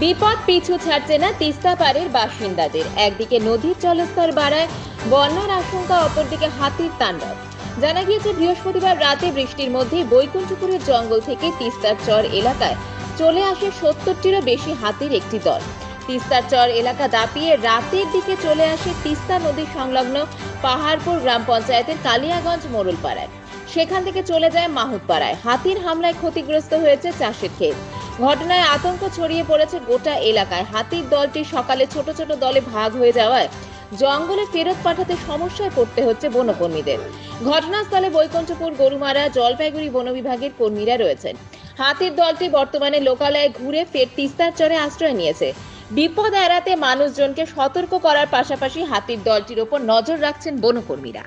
বিপদ পিছু ছাড়ছে না তিস্তা পাড়ের বাসিন্দাদের। একদিকে নদীর জলস্তর বাড়ায়, বন্যার আশঙ্কা, অপরদিকে হাতির তাণ্ডব। জানা গিয়েছে, বৃহস্পতিবার রাতে বৃষ্টির মধ্যে বৈকুণ্ঠপুরের জঙ্গল থেকে তিস্তার চর এলাকায় চলে আসে সত্তরটিরও বেশি হাতির একটি দল। তিস্তার চর এলাকা দাপিয়ে রাতের দিকে চলে আসে তিস্তা নদী সংলগ্ন পাহাড়পুর গ্রাম পঞ্চায়েতের কালিয়াগঞ্জ মোড়লপাড়ায়। সেখান থেকে চলে যায় মাহুতপাড়ায়। হাতির হামলায় ক্ষতিগ্রস্ত হয়েছে চাষের ক্ষেত। ঘটনায় আতঙ্ক ছড়িয়ে পড়েছে গোটা এলাকায়। হাতির দলটি সকালে ছোট ছোট দলে ভাগ হয়ে যাওয়ায় জঙ্গলে ফেরত পাঠাতে সমস্যায় পড়তে হচ্ছে বনকর্মীদের। ঘটনাস্থলে বৈকুণ্ঠপুর, গরুমারা, জলপাইগুড়ি বন বিভাগের কর্মীরা রয়েছেন। হাতির দলটি বর্তমানে লোকালয়ে ঘুরে ফের তিস্তার চরে আশ্রয় নিয়েছে। বিপদ এড়াতে মানুষজনকে সতর্ক করার পাশাপাশি হাতির দলটির ওপর নজর রাখছেন বনকর্মীরা।